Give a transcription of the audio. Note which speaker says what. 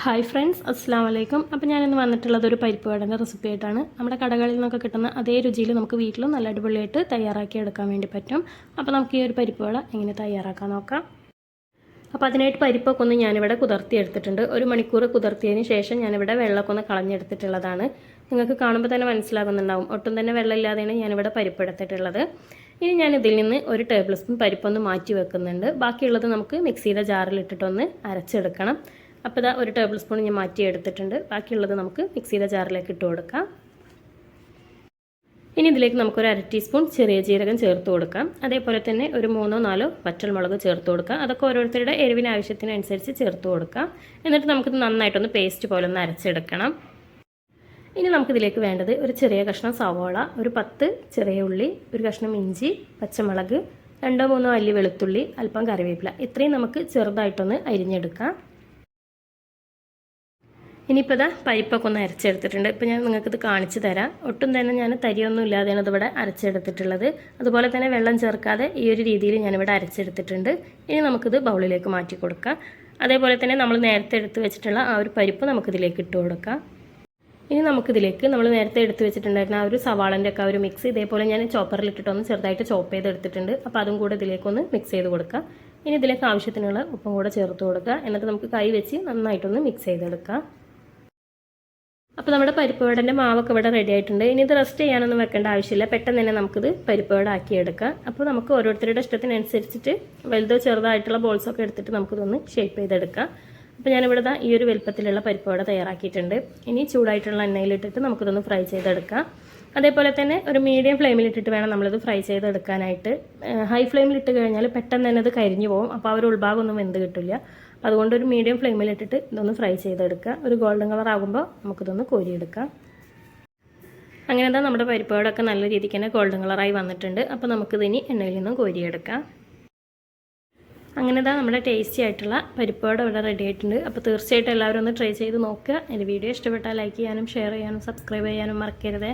Speaker 1: Hi friends അസ്സാം വലൈക്കും അപ്പോൾ ഞാനിന്ന് വന്നിട്ടുള്ളത് ഒരു പരിപ്പ് വടന്റെ റെസിപ്പി ആയിട്ടാണ്. നമ്മുടെ കടകളിൽ നിന്നൊക്കെ കിട്ടുന്ന അതേ രുചിയിൽ നമുക്ക് വീട്ടിലും നല്ല അടിപൊളിയായിട്ട് തയ്യാറാക്കി എടുക്കാൻ വേണ്ടി പറ്റും. അപ്പോൾ നമുക്ക് ഈ ഒരു പരിപ്പ് വട എങ്ങനെ തയ്യാറാക്കാൻ നോക്കാം. അപ്പോൾ അതിനായിട്ട് പരിപ്പൊക്കെ ഒന്ന് ഞാനിവിടെ കുതിർത്തി എടുത്തിട്ടുണ്ട്. ഒരു മണിക്കൂർ കുതിർത്തിയതിന് ശേഷം ഞാനിവിടെ വെള്ളമൊക്കെ ഒന്ന് കളഞ്ഞെടുത്തിട്ടുള്ളതാണ്. നിങ്ങൾക്ക് കാണുമ്പോൾ തന്നെ മനസ്സിലാകുന്നുണ്ടാവും. ഒട്ടും തന്നെ വെള്ളമില്ലാതെയാണ് ഞാനിവിടെ പരിപ്പ് എടുത്തിട്ടുള്ളത്. ഇനി ഞാൻ ഇതിൽ നിന്ന് ഒരു ടേബിൾ സ്പൂൺ പരിപ്പൊന്ന് മാറ്റി വെക്കുന്നുണ്ട്. ബാക്കിയുള്ളത് നമുക്ക് മിക്സിയുടെ ജാറിലിട്ടിട്ടൊന്ന് അരച്ചെടുക്കണം. അപ്പോൾ ഇതാ ഒരു ടേബിൾ സ്പൂൺ ഞാൻ മാറ്റി എടുത്തിട്ടുണ്ട്. ബാക്കിയുള്ളത് നമുക്ക് മിക്സിയുടെ ജാറിലേക്ക് ഇട്ട് കൊടുക്കാം. ഇനി ഇതിലേക്ക് നമുക്കൊരു അര ടീസ്പൂൺ ചെറിയ ജീരകം ചേർത്ത് കൊടുക്കാം. അതേപോലെ തന്നെ ഒരു മൂന്നോ നാലോ പച്ചമുളക് ചേർത്ത് കൊടുക്കാം. അതൊക്കെ ഓരോരുത്തരുടെ എരിവിന് ആവശ്യത്തിനനുസരിച്ച് ചേർത്ത് കൊടുക്കാം. എന്നിട്ട് നമുക്കിത് നന്നായിട്ടൊന്ന് പേസ്റ്റ് പോലെ ഒന്ന് അരച്ചെടുക്കണം. ഇനി നമുക്കിതിലേക്ക് വേണ്ടത് ഒരു ചെറിയ കഷ്ണം സവോള ഒരു പത്ത് ചെറിയ ഉള്ളി ഒരു കഷ്ണം ഇഞ്ചി പച്ചമുളക് രണ്ടോ മൂന്നോ അല്ലി വെളുത്തുള്ളി അല്പം കറിവേപ്പില. ഇത്രയും നമുക്ക് ചെറുതായിട്ടൊന്ന് അരിഞ്ഞെടുക്കാം. ഇനിയിപ്പോൾ ഇതാ പരിപ്പൊക്കെ ഒന്ന് അരച്ചെടുത്തിട്ടുണ്ട്. ഇപ്പോൾ ഞാൻ നിങ്ങൾക്കിത് കാണിച്ചു തരാം. ഒട്ടും തന്നെ ഞാൻ തരിയൊന്നും ഇല്ലാതെയാണ് ഇതിവിടെ അരച്ചെടുത്തിട്ടുള്ളത്. അതുപോലെ തന്നെ വെള്ളം ചേർക്കാതെ ഈ ഒരു രീതിയിൽ ഞാനിവിടെ അരച്ചെടുത്തിട്ടുണ്ട്. ഇനി നമുക്കിത് ബൗളിലേക്ക് മാറ്റി കൊടുക്കാം. അതേപോലെ തന്നെ നമ്മൾ നേരത്തെ എടുത്ത് വെച്ചിട്ടുള്ള ആ ഒരു പരിപ്പ് നമുക്കിതിലേക്ക് ഇട്ട് കൊടുക്കാം. ഇനി നമുക്കിതിലേക്ക് നമ്മൾ നേരത്തെ എടുത്ത് വെച്ചിട്ടുണ്ടായിരുന്ന ആ ഒരു സവാളന്റെ ഒക്കെ ഒരു മിക്സ് ഇതേപോലെ ഞാൻ ചോപ്പറിൽ ഇട്ടിട്ടൊന്ന് ചെറുതായിട്ട് ചോപ്പ് ചെയ്ത് എടുത്തിട്ടുണ്ട്. അപ്പോൾ അതും കൂടെ ഇതിലേക്കൊന്ന് മിക്സ് ചെയ്ത് കൊടുക്കാം. ഇനി ഇതിലേക്ക് ആവശ്യത്തിനുള്ള ഉപ്പും കൂടെ ചേർത്ത് കൊടുക്കുക. എന്നിട്ട് നമുക്ക് കൈ വെച്ച് നന്നായിട്ടൊന്ന് മിക്സ് ചെയ്തെടുക്കാം. അപ്പോൾ നമ്മുടെ പരിപ്പ് വടന്റെ മാവൊക്കെ ഇവിടെ റെഡി ആയിട്ടുണ്ട്. ഇനി ഇത് റെസ്റ്റ് ചെയ്യാനൊന്നും വെക്കേണ്ട ആവശ്യമില്ല. പെട്ടെന്ന് തന്നെ നമുക്കിത് പരിപ്പ് വട ആക്കിയെടുക്കാം. അപ്പോൾ നമുക്ക് ഓരോരുത്തരുടെ ഇഷ്ടത്തിനനുസരിച്ചിട്ട് വലുതോ ചെറുതായിട്ടുള്ള ബോൾസൊക്കെ എടുത്തിട്ട് നമുക്കിതൊന്ന് ഷേപ്പ് ചെയ്തെടുക്കാം. അപ്പോൾ ഞാനിവിടെ ദാ ഈ ഒരു വലുപ്പത്തിലുള്ള പരിപ്പ് വട തയ്യാറാക്കിയിട്ടുണ്ട്. ഇനി ചൂടായിട്ടുള്ള എണ്ണയിലിട്ടിട്ട് നമുക്കിതൊന്ന് ഫ്രൈ ചെയ്തെടുക്കാം. അതേപോലെ തന്നെ ഒരു മീഡിയം ഫ്ലെയിമിലിട്ടിട്ട് വേണം നമ്മളിത് ഫ്രൈ ചെയ്തെടുക്കാനായിട്ട്. ഹൈ ഫ്ലെയിമിലിട്ട് കഴിഞ്ഞാൽ പെട്ടെന്ന് തന്നെ അത് കരിഞ്ഞു പോകും അപ്പോൾ ആ ഒരു ഉൾഭാഗമൊന്നും വെന്ത് കിട്ടില്ല അതുകൊണ്ട് ഒരു മീഡിയം ഫ്ലെയിമിൽ ഇട്ടിട്ട് ഇതൊന്ന് ഫ്രൈ ചെയ്തെടുക്കുക. ഒരു ഗോൾഡൻ കളർ ആകുമ്പോൾ നമുക്കിതൊന്ന് കോരിയെടുക്കാം. അങ്ങനെ എന്താ നമ്മുടെ പരിപ്പുകളൊക്കെ നല്ല രീതിക്ക് തന്നെ ഗോൾഡൻ കളറായി വന്നിട്ടുണ്ട്. അപ്പോൾ നമുക്കിതിനി എണ്ണയിൽ നിന്നും കോരിയെടുക്കാം. അങ്ങനെ ഇതാ നമ്മുടെ ടേസ്റ്റി ആയിട്ടുള്ള പരിപ്പോടെ ഇവിടെ റെഡി ആയിട്ടുണ്ട്. അപ്പോൾ തീർച്ചയായിട്ടും എല്ലാവരും ഒന്ന് ട്രൈ ചെയ്ത് നോക്കുക. എന്റെ വീഡിയോ ഇഷ്ടപ്പെട്ടാൽ ലൈക്ക് ചെയ്യാനും ഷെയർ ചെയ്യാനും സബ്സ്ക്രൈബ് ചെയ്യാനും മറക്കരുതേ.